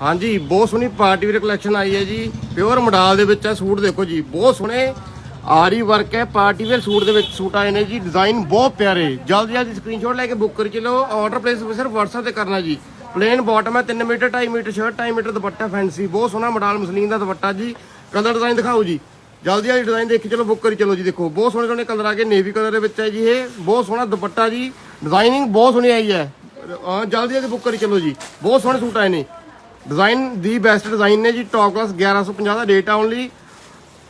ਹਾਂਜੀ, ਬਹੁਤ ਸੋਹਣੀ ਪਾਰਟੀ ਵੇਅਰ ਕਲੈਕਸ਼ਨ ਆਈ ਹੈ ਜੀ। ਪਿਓਰ ਮਡਾਲ ਦੇ ਵਿੱਚ ਹੈ, ਸੂਟ ਦੇਖੋ ਜੀ, ਬਹੁਤ ਸੋਹਣੇ। ਆਰੀ ਵਰਕ ਹੈ, ਪਾਰਟੀ ਵੇਅਰ ਸੂਟ ਦੇ ਵਿੱਚ ਸੂਟ ਆਏ ਨੇ ਜੀ ਡਿਜ਼ਾਈਨ ਬਹੁਤ ਪਿਆਰੇ। ਜਲਦੀ ਜਲਦੀ ਸਕਰੀਨਸ਼ਾਟ ਲੈ ਕੇ ਬੁੱਕ ਕਰ ਚਲੋ। ਆਰਡਰ ਪਲੇਸ ਸਿਰਫ WhatsApp ਤੇ ਕਰਨਾ ਜੀ। ਪਲੇਨ ਬਾਟਮ ਹੈ 3 ਮੀਟਰ 2.5 ਮੀਟਰ ਸ਼ਰਟ 2.5 ਮੀਟਰ ਦੁਪੱਟਾ ਫੈਂਸੀ ਬਹੁਤ ਸੋਹਣਾ ਮਡਾਲ ਮਸਲੀਨ ਦਾ ਦੁਪੱਟਾ ਜੀ। ਕਲਰ ਡਿਜ਼ਾਈਨ ਦਿਖਾਓ ਜੀ। ਜਲਦੀ ਜਲਦੀ ਡਿਜ਼ਾਈਨ ਕੇ ਚਲੋ ਬੁੱਕ ਕਰੀ ਚਲੋ ਜੀ, ਦੇਖੋ। ਬਹੁਤ ਸੋਹਣੇ ਸੋਹਣੇ ਕਲਰ ਆ ਗਏ ਨੇਵੀ ਕਲਰ ਦੇ ਵਿੱਚ ਹੈ ਜੀ ਇਹ। ਬਹੁਤ ਸੋਹਣਾ ਦੁਪੱਟਾ ਜੀ। ਡਿਜ਼ਾਈਨਿੰਗ ਬਹੁਤ ਸੋਹਣੀ ਆਈ ਹੈ। ਜਲਦੀ ਜਲਦੀ ਬੁੱਕ ਕਰੀ ਚਲੋ ਜੀ। ਬਹੁਤ ਸੋਹਣੇ ਸੂਟ ਆਏ ਨੇ। ਡਿਜ਼ਾਈਨ ਦੀ ਬੈਸਟ ਡਿਜ਼ਾਈਨ ਨੇ ਜੀ ਟੌਪ ਕਲਾਸ 1150 ਦਾ ਰੇਟ ਆ ਓਨਲੀ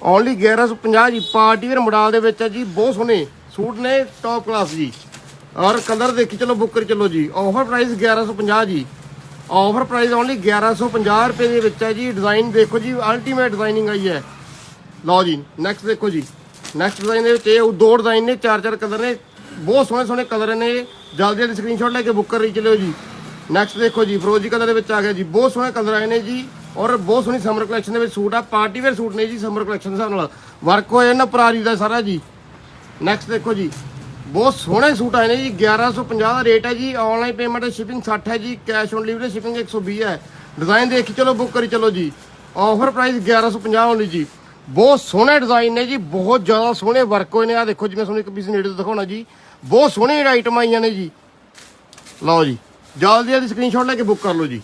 ਓਨਲੀ 1150 ਜੀ, ਪਾਰਟੀ ਵੇਅਰ ਮੋਡਲ ਦੇ ਵਿੱਚ ਹੈ ਜੀ, ਬਹੁਤ ਸੋਹਣੇ ਸੂਟ ਨੇ ਟੌਪ ਕਲਾਸ ਜੀ। ਔਰ ਕਲਰ ਦੇਖੀ ਚਲੋ ਬੁੱਕ ਕਰੀ ਚਲੋ ਜੀ ਆਫਰ ਪ੍ਰਾਈਸ 1150 ਜੀ। ਆਫਰ ਪ੍ਰਾਈਸ ਓਨਲੀ 1150 ਰੁਪਏ ਦੇ ਵਿੱਚ ਹੈ ਜੀ ਡਿਜ਼ਾਈਨ ਦੇਖੋ ਜੀ ਅਲਟੀਮੇਟ ਡਿਜ਼ਾਈਨਿੰਗ ਆਈ ਹੈ। ਲਓ ਜੀ ਨੈਕਸਟ ਦੇਖੋ ਜੀ ਨੈਕਸਟ ਡਿਜ਼ਾਈਨ ਦੇ ਵਿੱਚ ਇਹ ਦੋ ਡਿਜ਼ਾਈਨ ਨੇ ਚਾਰ ਚਾਰ ਕਲਰ ਨੇ, ਬਹੁਤ ਸੋਹਣੇ ਸੋਹਣੇ ਕਲਰ ਨੇ। ਜਲਦੀ ਜਲਦੀ ਸਕਰੀਨਸ਼ਾਟ ਲੈ ਕੇ ਬੁੱਕ ਕਰ ਰਹੀ ਚਲਿਓ ਜੀ। ਨੈਕਸਟ ਦੇਖੋ ਜੀ, ਫਰੋਜ਼ੀ ਕਲਰ ਦੇ ਵਿੱਚ ਆ ਗਿਆ ਜੀ। ਬਹੁਤ ਸੋਹਣੇ ਕਲਰ ਆਏ ਨੇ ਜੀ ਔਰ ਬਹੁਤ ਸੋਹਣੀ ਸਮਰ ਕਲੈਕਸ਼ਨ ਦੇ ਵਿੱਚ ਸੂਟ ਆ। ਪਾਰਟੀ ਵੇਅਰ ਸੂਟ ਨੇ ਜੀ ਸਮਰ ਕਲੈਕਸ਼ਨ ਦੇ ਹਿਸਾਬ ਨਾਲ। ਵਰਕ ਹੋਇਆ ਨਾ ਪਰਾਰੀ ਦਾ ਸਾਰਾ ਜੀ। ਨੈਕਸਟ ਦੇਖੋ ਜੀ। ਬਹੁਤ ਸੋਹਣੇ ਸੂਟ ਆਏ ਨੇ ਜੀ। 1150 ਦਾ ਰੇਟ ਹੈ ਜੀ। ਆਨਲਾਈਨ ਪੇਮੈਂਟ ਸ਼ਿਪਿੰਗ 60 ਹੈ ਜੀ। ਕੈਸ਼ ਔਨ ਡਿਲੀਵਰੀ ਸ਼ਿਪਿੰਗ 120 ਹੈ। ਡਿਜ਼ਾਈਨ ਦੇਖੀ ਚਲੋ ਬੁੱਕ ਕਰੀ ਚਲੋ ਜੀ। ਆਫਰ ਪ੍ਰਾਈਸ 1150 ਓਨਲੀ ਜੀ। ਬਹੁਤ ਸੋਹਣੇ ਡਿਜ਼ਾਈਨ ਨੇ ਜੀ। ਬਹੁਤ ਜ਼ਿਆਦਾ ਸੋਹਣੇ ਵਰਕ ਹੋਏ ਨੇ। ਆ ਦੇਖੋ ਜੀ, ਮੈਂ ਤੁਹਾਨੂੰ ਇੱਕ ਪੀਸ ਨੇੜੇ ਤੋਂ ਦਿਖਾਉਣਾ ਜੀ। ਬਹੁਤ ਸੋਹਣੇ ਆਈਟਮ ਆਈਆਂ ਨੇ ਜੀ। ਲਓ ਜੀ। ਜਲਦੀ ਜਲਦੀ ਸਕਰੀਨਸ਼ਾਟ ਲੈ ਕੇ ਬੁੱਕ ਕਰ ਲਓ ਜੀ।